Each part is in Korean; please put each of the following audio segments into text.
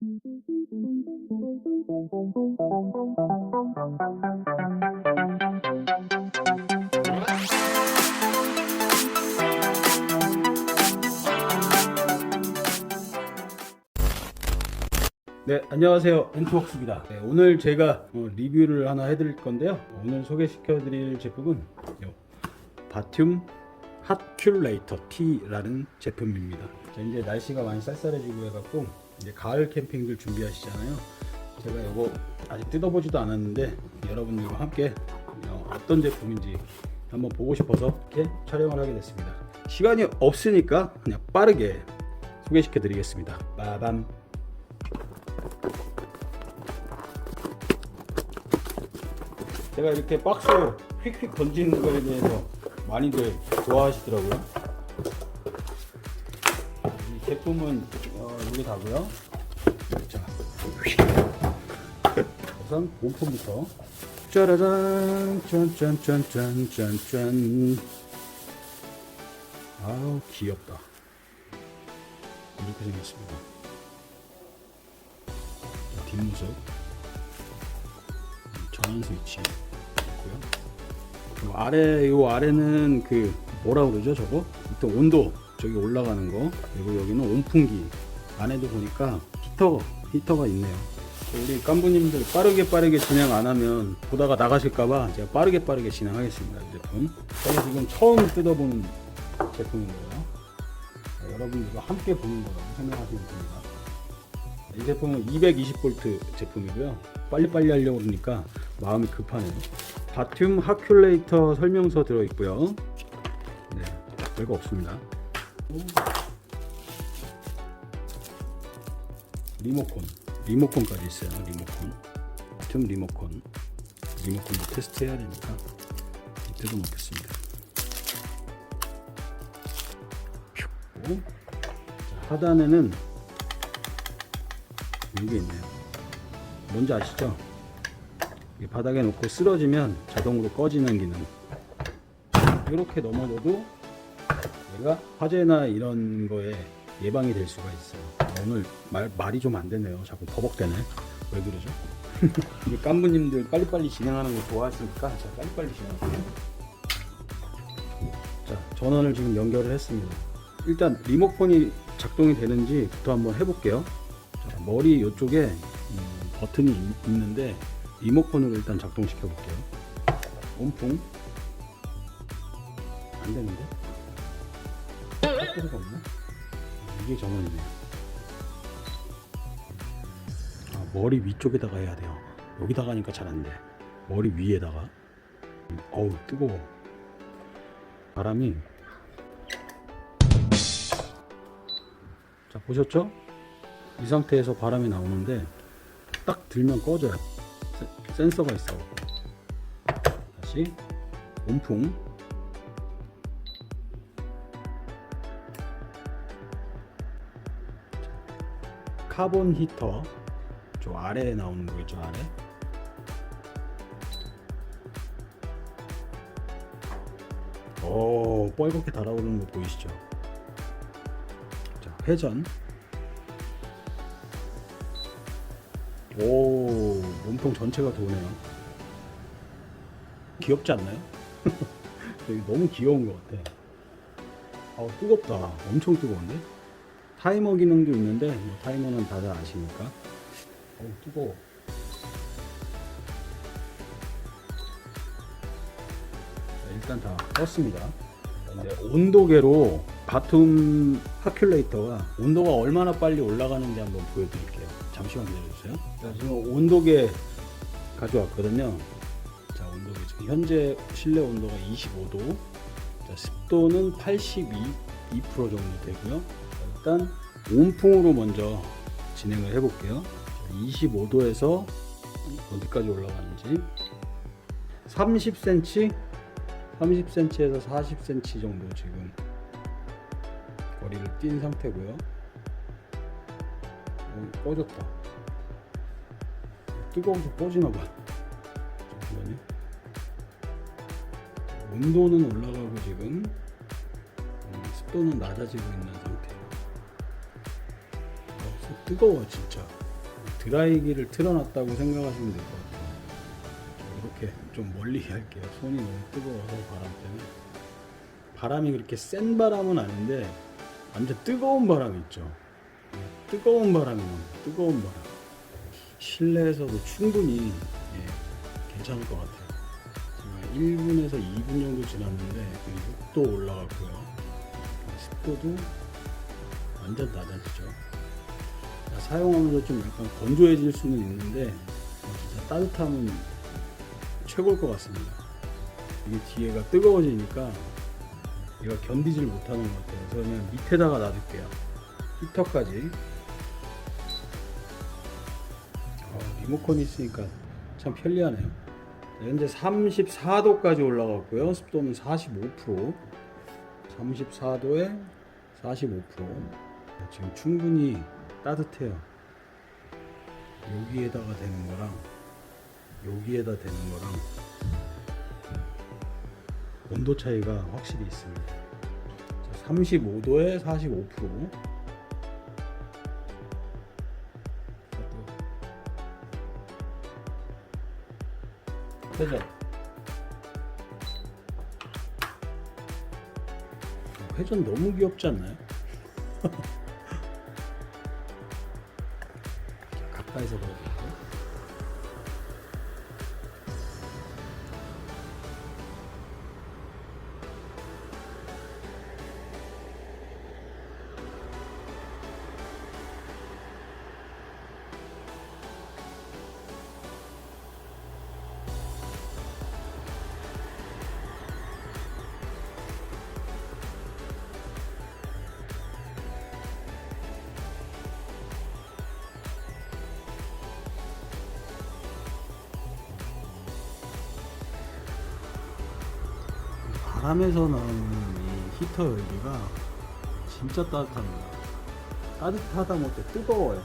네, 안녕하세요. 엔트웍스입니다. 네, 오늘 제가 어, 리뷰를 하나 해드릴 건데요. 오늘 소개시켜드릴 제품은 요 바튬 핫큘레이터 T라는 제품입니다. 자, 이제 날씨가 많이 쌀쌀해지고 해갖고 이제 가을 캠핑들 준비하시잖아요. 제가 이거 아직 뜯어보지도 않았는데 여러분들과 함께 어, 어떤 제품인지 한번 보고 싶어서 이렇게 촬영을 하게 됐습니다. 시간이 없으니까 그냥 빠르게 소개시켜 드리겠습니다. 빠밤. 제가 이렇게 박스로 휙휙 던지는 거에 대해서 많이들 좋아하시더라고요. 이 제품은 어, 여기 다고요. 자, 우선 몸통부터 짜라란 짠짠짠짠짠짠 아우 귀엽다. 이렇게 생겼습니다. 자, 뒷모습 전원 스위치 있고요. 요 아래 요 아래는 그 뭐라 그러죠 저거? 일단 온도 저기 올라가는 거 그리고 여기는 온풍기 안에도 보니까 히터 히터가 있네요. 우리 깐부님들 빠르게 빠르게 진행 안 하면 보다가 나가실까봐 제가 빠르게 빠르게 진행하겠습니다. 이 제품. 제가 지금 처음 뜯어보는 제품인 거예요. 자, 여러분들과 함께 보는 거라고 생각하시면 됩니다. 이 제품은 220V 제품이고요. 빨리빨리 하려고 그러니까 마음이 급하네요. 바튬 하큘레이터 설명서 들어있고요. 네, 별거 없습니다. 리모콘, 리모콘까지 있어요. 리모콘, 바튬 리모콘, 리모콘도 테스트해야 되니까 뜯어 먹겠습니다. 자, 하단에는 이게 있네요. 뭔지 아시죠? 이 바닥에 놓고 쓰러지면 자동으로 꺼지는 기능. 이렇게 넘어져도 얘가 화재나 이런 거에 예방이 될 수가 있어요. 아, 오늘 말, 말이 좀 안 되네요. 자꾸 버벅대네. 왜 그러죠? 이 깐부님들 빨리빨리 진행하는 거 좋아하시니까 자 빨리빨리 진행할게요. 자 전원을 지금 연결을 했습니다. 일단 리모컨이 작동이 되는지부터 한번 해볼게요. 자, 머리 이쪽에 음, 버튼이 있- 있는데 리모컨으로 일단 작동시켜 볼게요. 온풍 안 되는데? 없나? 아, 이게 전원이네. 아, 머리 위쪽에다가 해야 돼요. 여기다가 하니까 잘 안 돼. 머리 위에다가. 음, 어우 뜨거워. 바람이 자 보셨죠? 이 상태에서 바람이 나오는데 딱 들면 꺼져요. 센- 센서가 있어. 다시 온풍. 카본 히터. 저 아래에 나오는 거 있죠 아래. 오 뻘겋게 달아오르는 거 보이시죠? 자 회전. 오, 몸통 전체가 도네요. 귀엽지 않나요? 너무 귀여운 것 같아. 아, 뜨겁다. 엄청 뜨거운데? 타이머 기능도 있는데, 뭐 타이머는 다들 아시니까. 어, 뜨거워. 자, 일단 다 껐습니다. 자, 이제 온도계로 바툼 하큘레이터가 온도가 얼마나 빨리 올라가는지 한번 보여드릴게요. 잠시만 기다려주세요. 자, 지금 온도계 가져왔거든요. 자, 온도계 지금 현재 실내 온도가 25도, 자, 습도는 82, 2% 정도 되고요. 자, 일단 온풍으로 먼저 진행을 해볼게요. 25도에서 어디까지 올라가는지 30cm, 30cm에서 40cm 정도 지금 거리를 뛴 상태고요. 어, 꺼졌다. 뜨거워서 꺼지나 봐. 잠깐만요. 온도는 올라가고 지금 음, 습도는 낮아지고 있는. 어, 뜨거워 진짜. 드라이기를 틀어놨다고 생각하시면 될 것 같아요. 이렇게 좀 멀리 할게요. 손이 너무 뜨거워서 바람 때문에. 바람이 그렇게 센 바람은 아닌데 완전 뜨거운 바람 있죠. 뜨거운 바람이 나요. 뜨거운 바람. 실내에서도 충분히 예, 괜찮을 것 같아요. 지금 1분에서 2분 정도 지났는데 6도 올라갔고요. 습도도 완전 낮아지죠. 사용하면서 좀 약간 건조해질 수는 있는데 어, 진짜 따뜻함은 최고일 것 같습니다. 이게 뒤에가 뜨거워지니까 얘가 견디질 못하는 것 같아요. 그래서 그냥 밑에다가 놔둘게요. 히터까지. 어, 리모컨이 있으니까 참 편리하네요. 네, 현재 34도까지 올라갔고요. 습도는 45%. 34도에 45%. 지금 충분히 따뜻해요. 여기에다가 되는 거랑 여기에다 되는 거랑 온도 차이가 확실히 있습니다. 35도에 45%. 회전. 회전 너무 귀엽지 않나요? 바람에서 나오는 이 히터 열기가 진짜 따뜻합니다. 따뜻하다 못해 뜨거워요.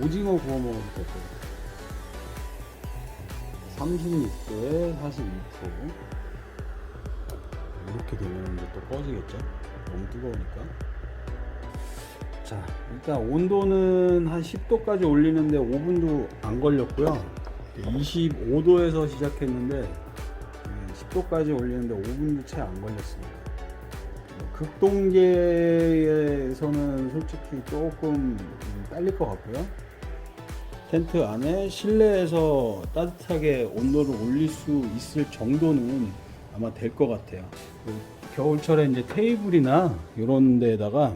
오징어 구워 될것 같아요. 36도에 42% 이렇게 되면 이제 또 꺼지겠죠? 너무 뜨거우니까. 자, 일단 온도는 한 10도까지 올리는데 5분도 안 걸렸고요. 25도에서 시작했는데 10도까지 올리는데 5분도 채 안 걸렸습니다. 극동계에서는 솔직히 조금 딸릴 것 같고요. 텐트 안에 실내에서 따뜻하게 온도를 올릴 수 있을 정도는 아마 될 것 같아요. 그 겨울철에 이제 테이블이나 이런 데다가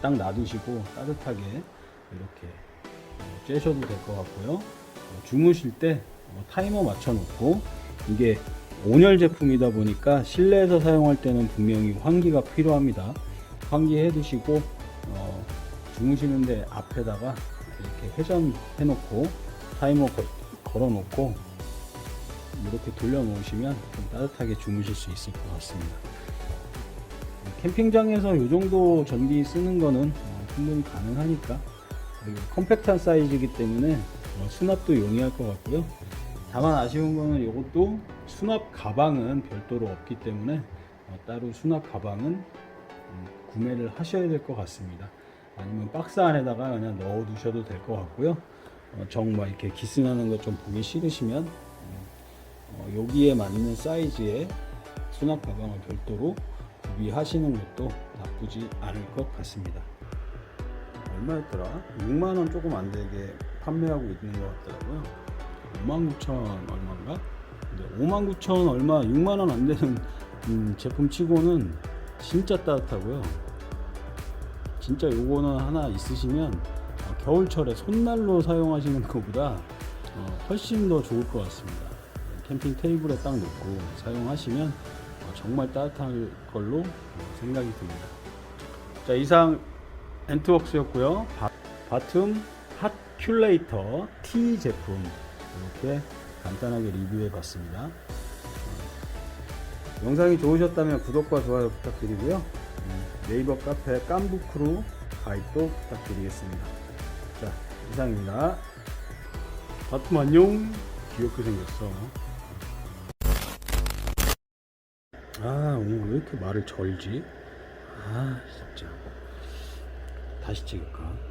딱 놔두시고 따뜻하게 이렇게 어, 쬐셔도 될 것 같고요. 어, 주무실 때 어, 타이머 맞춰놓고 이게 온열 제품이다 보니까 실내에서 사용할 때는 분명히 환기가 필요합니다. 환기해 두시고 어, 주무시는데 앞에다가 이렇게 회전해 놓고 타이머 거, 걸어 놓고 이렇게 돌려 놓으시면 좀 따뜻하게 주무실 수 있을 것 같습니다. 캠핑장에서 이 정도 전기 쓰는 거는 어, 충분히 가능하니까 컴팩트한 사이즈이기 때문에 어, 수납도 용이할 것 같고요. 다만 아쉬운 거는 이것도 수납 가방은 별도로 없기 때문에 어, 따로 수납 가방은 음, 구매를 하셔야 될 것 같습니다. 아니면 박스 안에다가 그냥 넣어 두셔도 될 것 같고요. 어, 정말 이렇게 기스나는 것 좀 보기 싫으시면 음, 어, 여기에 맞는 사이즈의 수납 가방을 별도로 구비하시는 것도 나쁘지 않을 것 같습니다. 얼마였더라? 6만원 조금 안 되게 판매하고 있는 것 같더라고요. 59,000 얼마인가? 근데 59,000 얼마, 6만원 안 되는 음, 제품 치고는 진짜 따뜻하고요. 진짜 요거는 하나 있으시면 어, 겨울철에 손난로 사용하시는 것보다 어, 훨씬 더 좋을 것 같습니다. 캠핑 테이블에 딱 놓고 사용하시면 어, 정말 따뜻할 걸로 어, 생각이 듭니다. 자 이상 엔트웍스였고요. 바, 바툼 핫 큘레이터 T 제품 이렇게 간단하게 리뷰해 봤습니다. 어, 영상이 좋으셨다면 구독과 좋아요 부탁드리고요. 음, 네이버 카페 깐부크루 가입도 부탁드리겠습니다. 자, 이상입니다. 바툼 안녕. 귀엽게 생겼어. 아, 오늘 왜 이렇게 말을 절지? 아, 진짜. 다시 찍을까?